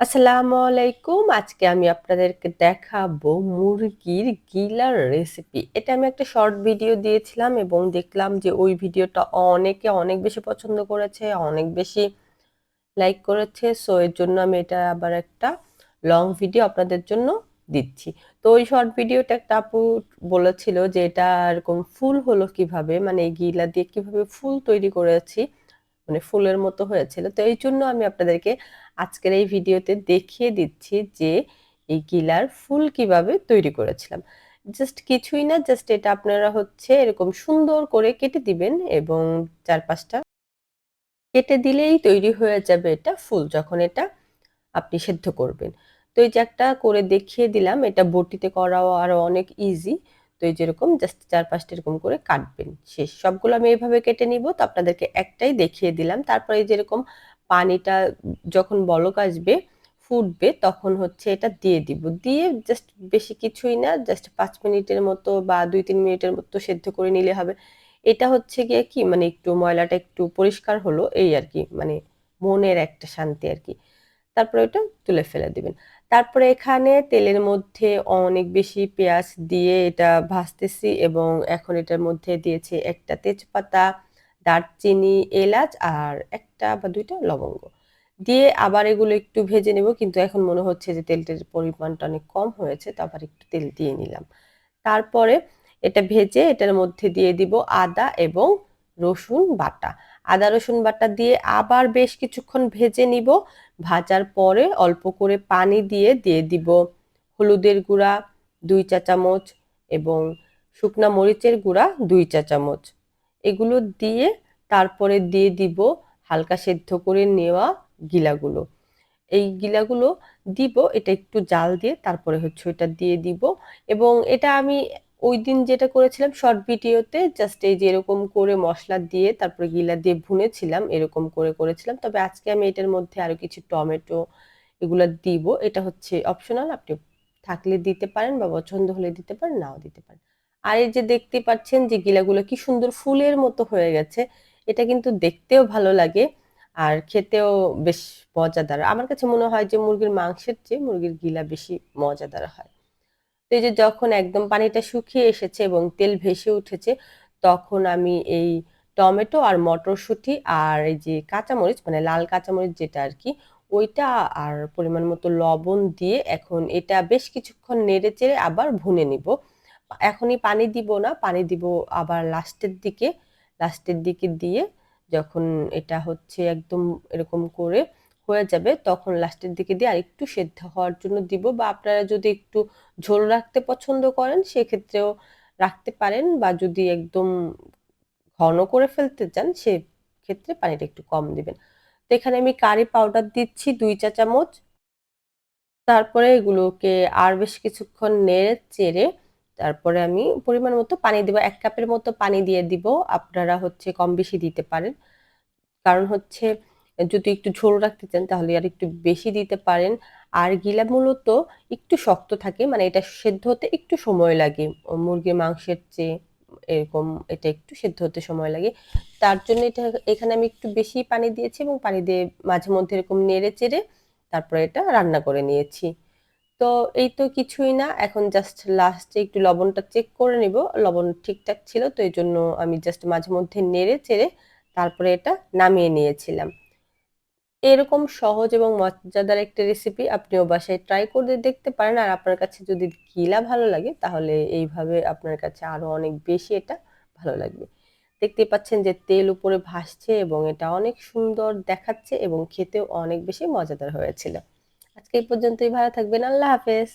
আসসালামু আলাইকুম। আজকে আমি আপনাদেরকে দেখাবো মুরগির গিলার রেসিপি। এটা আমি একটা শর্ট ভিডিও দিয়েছিলাম এবং দেখলাম যে ওই ভিডিওটা অনেকে অনেক বেশি পছন্দ করেছে, অনেক বেশি লাইক করেছে। সো এর জন্য আমি এটা আবার একটা লং ভিডিও আপনাদের জন্য দিচ্ছি। তো ওই শর্ট ভিডিওটা একটা আপু বলেছিল যে এটা এরকম ফুল হলো কীভাবে? মানে এই গিলা দিয়ে কীভাবে ফুল তৈরি করেছি? মানে ফুলের মতো হয়েছিল। তো এই জন্য আমি আপনাদেরকে আজকের এই ভিডিওতে দেখিয়ে দিচ্ছি যে এই গিলার ফুল কীভাবে তৈরি করেছিলাম। জাস্ট কিছুই না, জাস্ট এটা আপনারা হচ্ছে এরকম সুন্দর করে কেটে দিবেন এবং ৪-৫ কেটে দিলেই তৈরি হয়ে যাবে এটা ফুল যখন এটা আপনি সেদ্ধ করবেন। তো এই যে একটা করে দেখিয়ে দিলাম এটা বটিতে করাও আরও অনেক ইজি। তো এই যেরকম জাস্ট ৪-৫ টা এরকম করে কাটবেন। শেষ। সবগুলো আমি এভাবে কেটে নিব। তো আপনাদেরকে একটাই দেখিয়ে দিলাম। তারপরে এই যেরকম পানিটা যখন বলক আসবে, ফুটবে তখন হচ্ছে এটা দিয়ে দিব। দিয়ে জাস্ট বেশি কিছুই না, জাস্ট পাঁচ মিনিটের মতো বা ২-৩ মিনিটের মতো সেদ্ধ করে নিলে হবে। এটা হচ্ছে গিয়ে কি মানে একটু ময়লাটা একটু পরিষ্কার হলো এই আর কি মানে মনের একটা শান্তি আর কি তারপরে ওটা তুলে ফেলে দিবেন। তারপরে এখানে তেলের মধ্যে অনেক বেশি পেঁয়াজ দিয়ে এটা ভাজতেছি এবং এখন এটার মধ্যে দিয়েছি একটা তেজপাতা, দারচিনি, এলাচ আর একটা বা দুইটা লবঙ্গ। দিয়ে আবার এগুলো একটু ভেজে নেব কিন্তু এখন মনে হচ্ছে যে তেলটার পরিমাণটা অনেক কম হয়েছে তো আবার একটু তেল দিয়ে নিলাম। তারপরে এটা ভেজে এটার মধ্যে দিয়ে দিব আদা এবং রসুন বাটা। আদা রসুন বাটা দিয়ে আবার বেশ কিছুক্ষণ ভেজে নিব। ভাজার পরে অল্প করে পানি দিয়ে, দিয়ে দিব হলুদের গুঁড়া দুই চা চামচ এবং শুকনা মরিচের গুঁড়া দুই চা চামচ। এগুলো দিয়ে তারপরে দিয়ে দিব হালকা সেদ্ধ করে নেওয়া গিলাগুলো। এই গিলাগুলো দিব এটা একটু জাল দিয়ে তারপরে হচ্ছে ওটা দিয়ে দিব এবং এটা আমি ঐদিন যেটা করেছিলাম শর্ট ভিডিওতে জাস্ট এই যে এরকম করে মশলা দিয়ে তারপরে গিলা দিয়ে ভুনেছিলাম এরকম করে করেছিলাম। তবে আজকে আমি এটার মধ্যে আরও কিছু টমেটো এগুলো দিব। এটা হচ্ছে অপশনাল আপনি থাকলে দিতে পারেন বা পছন্দ হলে দিতে পারেন, নাও দিতে পারেন। আর এই যে দেখতে পাচ্ছেন যে গিলাগুলো কি সুন্দর ফুলের মতো হয়ে গেছে। এটা কিন্তু দেখতেও ভালো লাগে আর খেতেও বেশ মজাদার। আমার কাছে মনে হয় যে মুরগির মাংসের চেয়ে মুরগির গিলা বেশি মজাদার হয়। তো এই যে যখন একদম পানিটা শুকিয়ে এসেছে এবং তেল ভেসে উঠেছে তখন আমি এই টমেটো আর মটরশুঁটি আর এই যে কাঁচামরিচ মানে লাল কাঁচামরিচ যেটা আর কি ওইটা আর পরিমাণ মতো লবণ দিয়ে এখন এটা বেশ কিছুক্ষণ নেড়ে চেড়ে আবার ভুনে নিব। এখনই পানি দিব না, পানি দিব আবার লাস্টের দিকে। লাস্টের দিকে দিয়ে যখন এটা হচ্ছে একদম এরকম করে হয়ে যাবে, তখন লাস্টের দিকে দিয়ে আরেকটু সেদ্ধ হওয়ার জন্য দিব বা আপনারা যদি একটু ঝোল রাখতে পছন্দ করেন, সেক্ষেত্রেও রাখতে পারেন বা যদি একদম ঘন করে ফেলতে চান, সেক্ষেত্রে পানিটা একটু কম দিবেন। তো এখানে আমি কারি পাউডার দিচ্ছি দুই চা চামচ। তারপরে এগুলোকে আর বেশ কিছুক্ষণ নেড়ে চেড়ে তারপরে আমি পরিমাণ মতো পানি দিব। এক কাপের মতো পানি দিয়ে দিব। আপনারা হচ্ছে কম বেশি দিতে পারেন। কারণ হচ্ছে যদি একটু ঝোল রাখতে চান, তাহলে আর একটু বেশি দিতে পারেন। আর গিলা মূলত একটু শক্ত থাকে মানে এটা সেদ্ধ হতে একটু সময় লাগে। মুরগির মাংসের চেয়ে এরকম এটা একটু সেদ্ধ হতে সময় লাগে। তার জন্য এটা এখানে আমি একটু বেশি পানি দিয়েছি এবং পানি দিয়ে মাঝে মধ্যে এরকম নেড়ে চেড়ে তারপরে এটা রান্না করে নিয়েছি। তো এই তো কিছুই না। এখন জাস্ট লাস্টে একটু লবণটা চেক করে নিব। লবণ ঠিকঠাক ছিল, তো এই জন্য আমি জাস্ট মাঝে মধ্যে নেড়ে চেড়ে তারপরে এটা নামিয়ে নিয়েছিলাম। এরকম সহজ এবং মজাদার একটা রেসিপি আপনিও বাসায় ট্রাই করে দেখতে পারেন। আর আপনার কাছে যদি গিলা ভালো লাগে, তাহলে এইভাবে আপনার কাছে আরও অনেক বেশি এটা ভালো লাগবে। দেখতে পাচ্ছেন যে তেল উপরে ভাসছে এবং এটা অনেক সুন্দর দেখাচ্ছে এবং খেতেও অনেক বেশি মজাদার হয়েছিল। আজকে এই পর্যন্তই, ভালো থাকবেন। আল্লাহ হাফেজ।